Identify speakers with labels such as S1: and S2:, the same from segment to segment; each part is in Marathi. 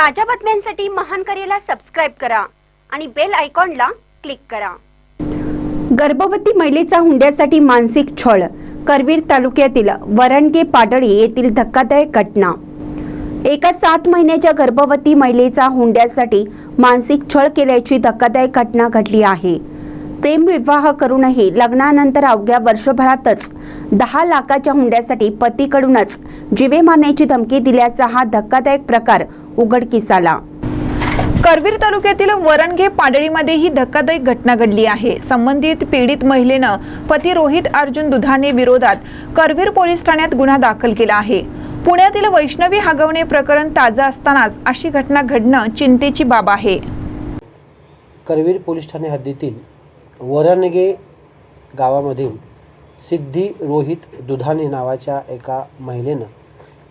S1: ताज्या बातम्यांसाठी महान करेला सबस्क्राईब करा आणि बेल आयकॉनला क्लिक करा. गर्भवती महिलेचा हुंड्यासाठी मानसिक छळ करवीर तालुक्यातील वरणगे पाडळी येथील धक्कादायक घटना. एका सात महिन्याच्या गर्भवती महिलेचा हुंड्यासाठी मानसिक छळ केल्याची धक्कादायक घटना घडली आहे. प्रेम विवाह करूनही लग्नानंतर अवघ्या वर्षभरातच दहा लाखाच्या हुंड्यासाठी पतीकडूनच जिवे मारण्याची धमकी दिल्याचा हा धक्कादायक प्रकार उघडकीस आला
S2: करवीर तालुक्यातील वरणघे पाडळीमध्ये ही धक्कादायक घटना घडली आहे. संबंधित पीडित महिलेनं पती रोहित अर्जुन दुधाने विरोधात करवीर पोलीस ठाण्यात गुन्हा दाखल केला आहे. पुण्यातील वैष्णवी हगवणे प्रकरण ताजं असतानाच अशी घटना घडणं चिंतेची बाब आहे.
S3: करवीर पोलीस ठाणे हद्दीतील वरणगे गावामधील सिद्धी रोहित दुधाने नावाच्या एका महिलेनं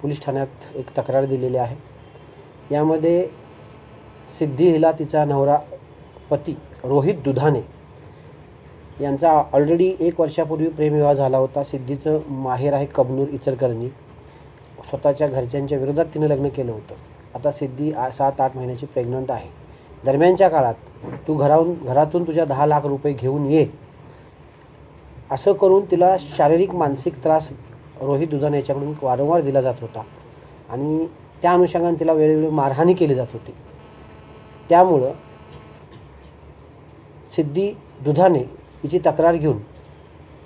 S3: पोलीस ठाण्यात एक तक्रार दिलेली आहे. यामध्ये सिद्धी हिला तिचा नवरा पती रोहित दुधाने यांचा ऑलरेडी एक वर्षापूर्वी प्रेमविवाह झाला होता. सिद्धीचं माहेर आहे कबनूर इचलकरंजी. स्वतःच्या घरच्यांच्या विरोधात तिने लग्न केलं होतं. आता सिद्धी आ सात आठ महिन्याची प्रेग्नंट आहे. दरम्यानच्या काळात तू घराहून घरातून तुझ्या दहा लाख रुपये घेऊन ये. असं करून तिला शारीरिक मानसिक त्रास रोहित दुधाने याच्याकडून वारंवार दिला जात होता. आणि त्या अनुषंगाने तिला वेळोवेळी मारहाणी केली जात होती. त्यामुळं सिद्धी दुधाने हिची तक्रार घेऊन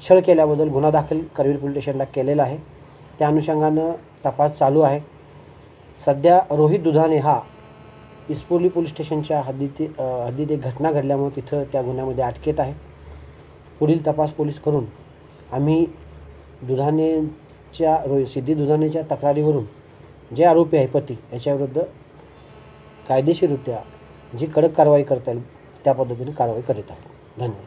S3: छळ केल्याबद्दल गुन्हा दाखल करवीर पोलीस स्टेशनला केलेला आहे. त्या अनुषंगानं तपास चालू आहे. सध्या रोहित दुधाने हा इस्पोली पोलीस स्टेशनच्या हद्दीत हद्दीत एक घटना घडल्यामुळे तिथं त्या गुन्ह्यामध्ये अटकेत आहे. पुढील तपास पोलीस करून आम्ही दुधानेच्या रो सिद्धी दुधानेच्या तक्रारीवरून जे आरोपी आहे पती याच्याविरुद्ध कायदेशीररित्या जी कडक कारवाई करता येईल त्या पद्धतीने कारवाई करीत आहोत. धन्यवाद.